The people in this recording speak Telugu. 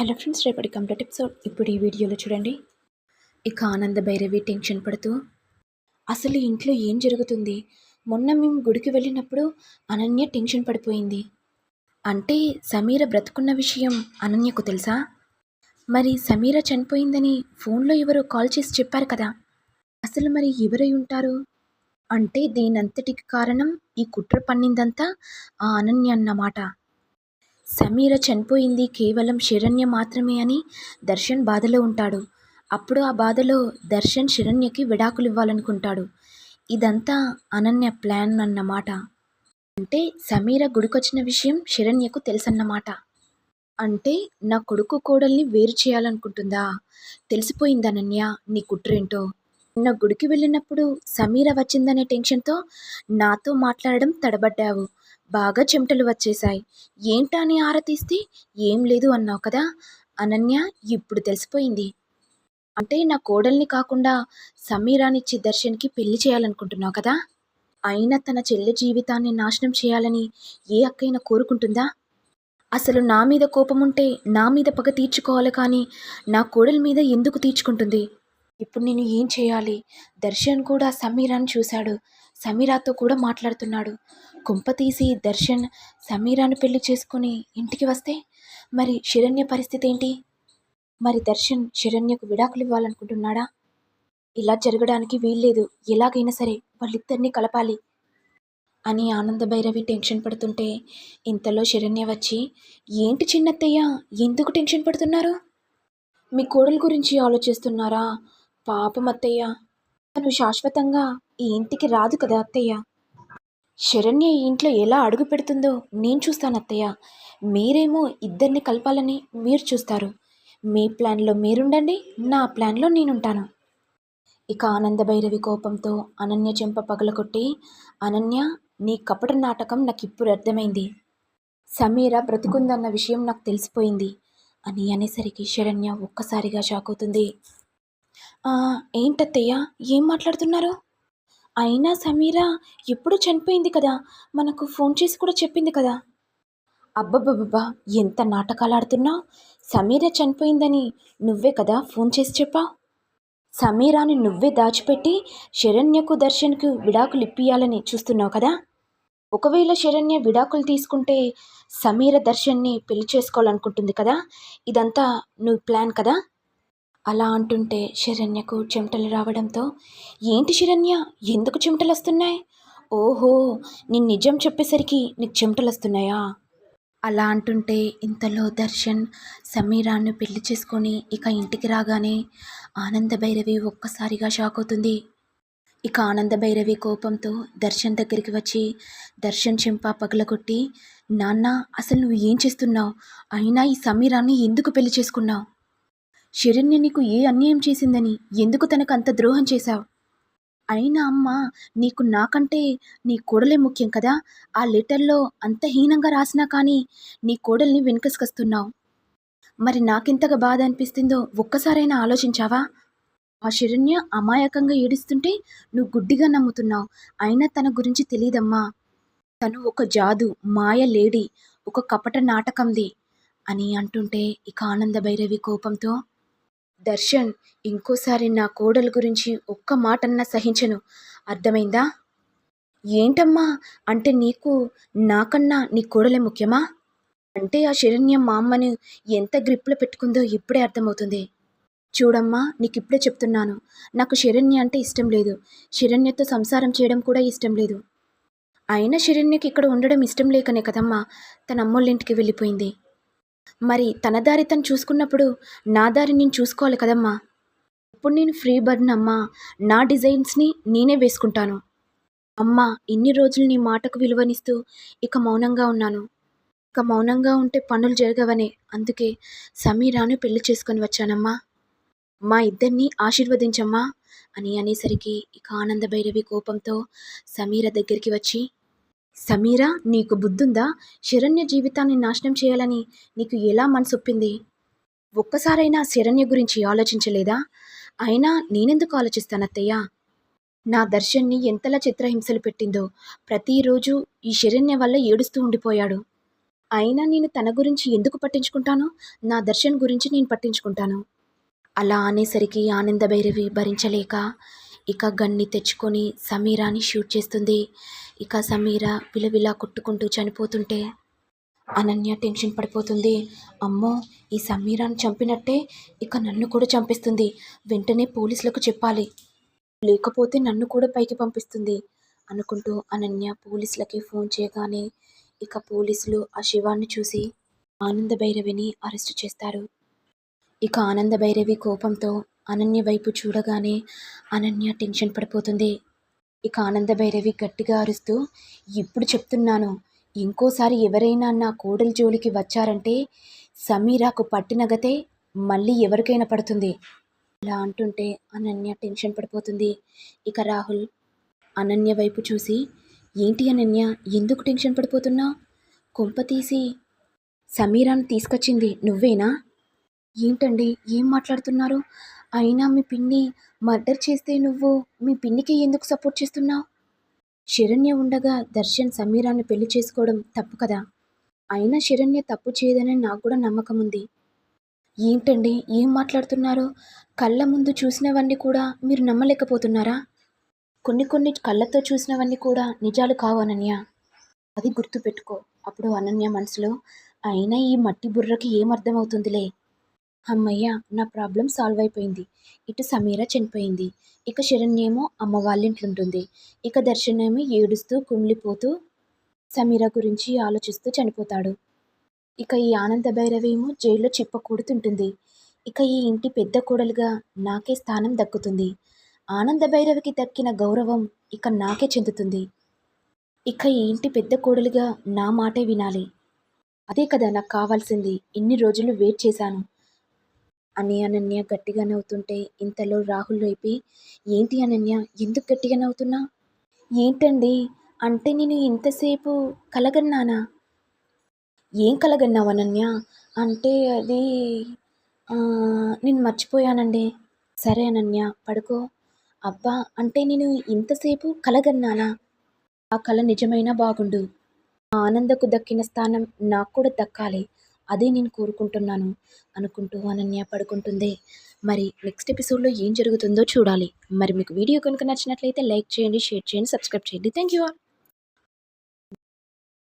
హలో ఫ్రెండ్స్ రేపటి కంప్లీట్ ఎపిసోడ్. ఇప్పుడు ఈ వీడియోలో చూడండి. ఇక ఆనంద భైరవి టెన్షన్ పడుతూ అసలు ఇంట్లో ఏం జరుగుతుంది? మొన్న మేము గుడికి వెళ్ళినప్పుడు అనన్య టెన్షన్ పడిపోయింది. అంటే సమీర బ్రతుకున్న విషయం అనన్యకు తెలుసా? మరి సమీర చనిపోయిందని ఫోన్లో ఎవరో కాల్ చేసి చెప్పారు కదా. అసలు మరి ఎవరై ఉంటారు? అంటే దీనంతటికి కారణం ఈ కుట్ర పన్నిందంతా ఆ అనన్య అన్నమాట. సమీర చనిపోయింది కేవలం శరణ్య మాత్రమే అని దర్శన్ బాధలో ఉంటాడు. అప్పుడు ఆ బాధలో దర్శన్ శరణ్యకి విడాకులు ఇవ్వాలనుకుంటాడు ఇదంతా అనన్య ప్లాన్ అన్నమాట. అంటే సమీర గుడికొచ్చిన విషయం శరణ్యకు తెలుసన్నమాట. అంటే నా కొడుకు కోడల్ని వేరు చేయాలనుకుంటుందా? తెలిసిపోయింది అనన్య నీ కుట్రేంటో. నిన్న గుడికి వెళ్ళినప్పుడు సమీర వచ్చిందనే టెన్షన్తో నాతో మాట్లాడడం తడబడ్డావు. బాగా చెమటలు వచ్చేశాయి. ఏంటా అని ఏం లేదు అన్నావు కదా? అనన్య ఇప్పుడు తెలిసిపోయింది. అంటే నా కోడల్ని కాకుండా సమీరానిచ్చి దర్శన్కి పెళ్ళి చేయాలనుకుంటున్నావు కదా? అయినా తన చెల్లె జీవితాన్ని నాశనం చేయాలని ఏ అక్కైనా కోరుకుంటుందా? అసలు నా మీద కోపం ఉంటే నా మీద పగ తీర్చుకోవాలి కానీ నా కోడల మీద ఎందుకు తీర్చుకుంటుంది? ఇప్పుడు నేను ఏం చేయాలి? దర్శన్ కూడా సమీరాని చూశాడు. సమీరాతో కూడా మాట్లాడుతున్నాడు. కుంప తీసి దర్శన్ సమీరాను పెళ్ళి చేసుకుని ఇంటికి వస్తే మరి శరణ్య పరిస్థితి ఏంటి? మరి దర్శన్ శరణ్యకు విడాకులు ఇవ్వాలనుకుంటున్నాడా? ఇలా జరగడానికి వీల్లేదు. ఎలాగైనా సరే వాళ్ళిద్దరినీ కలపాలి అని ఆనంద భైరవి టెన్షన్ పడుతుంటే ఇంతలో శరణ్య వచ్చి ఏంటి చిన్నత్తయ్య? ఎందుకు టెన్షన్ పడుతున్నారు? మీ కోడల గురించి ఆలోచిస్తున్నారా? పాపం అత్తయ్య. తను శాశ్వతంగా ఈ ఇంటికి రాదు కదా అత్తయ్య? శరణ్య ఈ ఇంట్లో ఎలా అడుగు పెడుతుందో నేను చూస్తాను అత్తయ్య. మీరేమో ఇద్దరిని కలపాలని మీరు చూస్తారు. మీ ప్లాన్లో మీరుండండి నా ప్లాన్లో నేనుంటాను. ఇక ఆనంద భైరవి కోపంతో అనన్య చెంప పగలకొట్టి అనన్య నీ కపట నాటకం నాకు ఇప్పుడు అర్థమైంది. సమీర బ్రతుకుందన్న విషయం నాకు తెలిసిపోయింది. అని అనేసరికి శరణ్య ఒక్కసారిగా షాక్ అవుతుంది. ఏంటత్తయ్య? ఏం మాట్లాడుతున్నారు? అయినా సమీరా ఎప్పుడు చనిపోయింది కదా? మనకు ఫోన్ చేసి కూడా చెప్పింది కదా? అబ్బబ్బబ్బా ఎంత నాటకాలు ఆడుతున్నావు సమీర చనిపోయిందని నువ్వే కదా ఫోన్ చేసి చెప్పావు సమీరాని నువ్వే దాచిపెట్టి శరణ్యకు దర్శన్కు విడాకులు ఇప్పియాలని చూస్తున్నావు కదా? ఒకవేళ శరణ్య విడాకులు తీసుకుంటే సమీర దర్శన్ని పెళ్ళి చేసుకోవాలనుకుంటుంది కదా? ఇదంతా నువ్వు ప్లాన్ కదా? అలా అంటుంటే శరణ్యకు చెమటలు రావడంతో ఏంటి శరణ్య? ఎందుకు చెమటలు వస్తున్నాయి ఓహో నేను నిజం చెప్పేసరికి నీకు చెమటలు వస్తున్నాయా అలా అంటుంటే ఇంతలో దర్శన్ సమీరాన్ని పెళ్ళి చేసుకొని ఇక ఇంటికి రాగానే ఆనంద భైరవి ఒక్కసారిగా షాక్ అవుతుంది. ఇక ఆనంద భైరవి కోపంతో దర్శన్ దగ్గరికి వచ్చి దర్శన్ చెంప పగలగొట్టి నాన్న అసలు నువ్వు ఏం చేస్తున్నావు? అయినా ఈ సమీరాన్ని ఎందుకు పెళ్ళి చేసుకున్నావు? శరణ్య నీకు ఏ అన్యాయం చేసిందని ఎందుకు తనకు అంత ద్రోహం చేశావు? అయినా అమ్మ నీకు నాకంటే నీ కోడలే ముఖ్యం కదా. ఆ లెటర్లో అంత హీనంగా రాసినా కానీ నీ కోడల్ని వెనుకసుకొస్తున్నావు. మరి నాకెంతగా బాధ అనిపిస్తుందో ఒక్కసారైనా ఆలోచించావా? ఆ శరణ్య అమాయకంగా ఏడుస్తుంటే నువ్వు గుడ్డిగా నమ్ముతున్నావు. అయినా తన గురించి తెలియదమ్మా తను ఒక జాదు మాయ లేడీ ఒక కపట నాటకంది అని అంటుంటే ఇక ఆనంద భైరవి కోపంతో దర్శన్ ఇంకోసారి నా కోడలు గురించి ఒక్క మాటన్నా సహించను. అర్థమైందా? ఏంటమ్మా? అంటే నీకు నాకన్నా నీ కోడలే ముఖ్యమా? అంటే ఆ శరణ్యం మా అమ్మని ఎంత గ్రిప్లో పెట్టుకుందో ఇప్పుడే అర్థమవుతుంది. చూడమ్మా నీకు ఇప్పుడే చెప్తున్నాను. నాకు శరణ్య అంటే ఇష్టం లేదు. శరణ్యతో సంసారం చేయడం కూడా ఇష్టం లేదు. అయినా శరణ్యకి ఇక్కడ ఉండడం ఇష్టం లేకనే కదమ్మా తన అమ్మోళ్ళింటికి వెళ్ళిపోయింది. మరి తన దారి తను చూసుకున్నప్పుడు నా దారి నేను చూసుకోవాలి కదమ్మా. ఇప్పుడు నేను ఫ్రీ బర్న్ అమ్మా. నా డిజైన్స్ని నేనే వేసుకుంటాను. అమ్మా ఇన్ని రోజులు నీ మాటకు విలువనిస్తూ ఇక మౌనంగా ఉన్నాను. ఇక మౌనంగా ఉంటే పనులు జరగవనే. అందుకే సమీరాను పెళ్ళి చేసుకొని వచ్చానమ్మా. మా ఇద్దరిని ఆశీర్వదించమ్మా అని అనేసరికి ఇక ఆనంద భైరవి కోపంతో సమీర దగ్గరికి వచ్చి సమీరా నీకు బుద్ధుందా? శరణ్య జీవితాన్ని నాశనం చేయాలని నీకు ఎలా మనసొప్పింది? ఒక్కసారైనా శరణ్య గురించి ఆలోచించలేదా? అయినా నేనెందుకు ఆలోచిస్తానత్తయ్య? నా దర్శన్ని ఎంతలా చిత్రహింసలు పెట్టిందో ప్రతిరోజు ఈ శరణ్య వల్ల ఏడుస్తూ ఉండిపోయాడు. అయినా నేను తన గురించి ఎందుకు పట్టించుకుంటాను నా దర్శన్ గురించి నేను పట్టించుకుంటాను. అలా అనేసరికి ఆనంద భైరవి భరించలేక ఇక గన్ని తెచ్చుకొని సమీరాని షూట్ చేస్తుంది. ఇక సమీర విలవిలా కొట్టుకుంటూ చనిపోతుంటే అనన్య టెన్షన్ పడిపోతుంది. అమ్మో ఈ సమీరాను చంపినట్టే ఇక నన్ను కూడా చంపిస్తుంది. వెంటనే పోలీసులకు చెప్పాలి. లేకపోతే నన్ను కూడా పైకి పంపిస్తుంది అనుకుంటూ అనన్య పోలీసులకి ఫోన్ చేయగానే ఇక పోలీసులు ఆ శివాన్ని చూసి ఆనంద భైరవిని అరెస్ట్ చేస్తారు. ఇక ఆనంద భైరవి కోపంతో అనన్య వైపు చూడగానే అనన్య టెన్షన్ పడిపోతుంది. ఇక ఆనంద భైరవి గట్టిగా అరుస్తూ ఇప్పుడు చెప్తున్నాను ఇంకోసారి ఎవరైనా నా కోడలి జోలికి వచ్చారంటే సమీరాకు పట్టిన గతే మళ్ళీ ఎవరికైనా పడుతుంది. అలా అంటుంటే అనన్య టెన్షన్ పడిపోతుంది. ఇక రాహుల్ అనన్య వైపు చూసి ఏంటి అనన్య ఎందుకు టెన్షన్ పడిపోతున్నావు కొంప తీసి సమీరాను తీసుకొచ్చింది నువ్వేనా? ఏంటండి? ఏం మాట్లాడుతున్నారు? అయినా మీ పిన్ని మర్డర్ చేస్తే నువ్వు మీ పిన్నికి ఎందుకు సపోర్ట్ చేస్తున్నావు? శరణ్య ఉండగా దర్శన్ సమీరాన్ని పెళ్ళి చేసుకోవడం తప్పు కదా? అయినా శరణ్య తప్పు చేయదని నాకు కూడా నమ్మకం ఉంది. ఏంటండి? ఏం మాట్లాడుతున్నారు? కళ్ళ ముందు చూసినవన్నీ కూడా మీరు నమ్మలేకపోతున్నారా? కొన్ని కొన్ని కళ్ళతో చూసినవన్నీ కూడా నిజాలు కావు అనన్య. అది గుర్తుపెట్టుకో. అప్పుడు అనన్య మనసులో అయినా ఈ మట్టి బుర్రకి ఏం అర్థమవుతుందిలే? అమ్మయ్య నా ప్రాబ్లం సాల్వ్ అయిపోయింది. ఇటు సమీర చనిపోయింది. ఇక శరణ్యేమో అమ్మ వాళ్ళ ఇంట్లో ఉంటుంది ఇక దర్శనేమో ఏడుస్తూ కుమిలిపోతూ సమీర గురించి ఆలోచిస్తూ చనిపోతాడు. ఇక ఈ ఆనంద భైరవేమో జైల్లో చిప్పకూడుతుంటుంది. ఇక ఈ ఇంటి పెద్ద కోడలుగా నాకే స్థానం దక్కుతుంది. ఆనంద భైరవికి దక్కిన గౌరవం ఇక నాకే చెందుతుంది. ఇక ఈ ఇంటి పెద్ద కోడలుగా నా మాటే వినాలి. అదే కదా నాకు కావాల్సింది. ఇన్ని రోజులు వెయిట్ చేశాను. అని అనన్య గట్టిగా నవ్వుతుంటే ఇంతలో రాహుల్ రేపి ఏంటి అనన్య? ఎందుకు గట్టిగా నవ్వుతున్నా? ఏంటండి? అంటే నేను ఇంతసేపు కలగన్నానా? ఏం కలగన్నావు అనన్య? అంటే అది నేను మర్చిపోయానండి. సరే అనన్య పడుకో. అబ్బా అంటే నేను ఇంతసేపు కలగన్నానా? ఆ కళ నిజమైనా బాగుండు. ఆ ఆనందకు దక్కిన స్థానం నాకు కూడా దక్కాలి. అదే నేను కోరుకుంటున్నాను అనుకుంటూ అనన్య పడుకుంటుంది. మరి నెక్స్ట్ ఎపిసోడ్లో ఏం జరుగుతుందో చూడాలి. మరి మీకు వీడియో కనుక నచ్చినట్లయితే లైక్ చేయండి షేర్ చేయండి సబ్స్క్రైబ్ చేయండి. Thank you all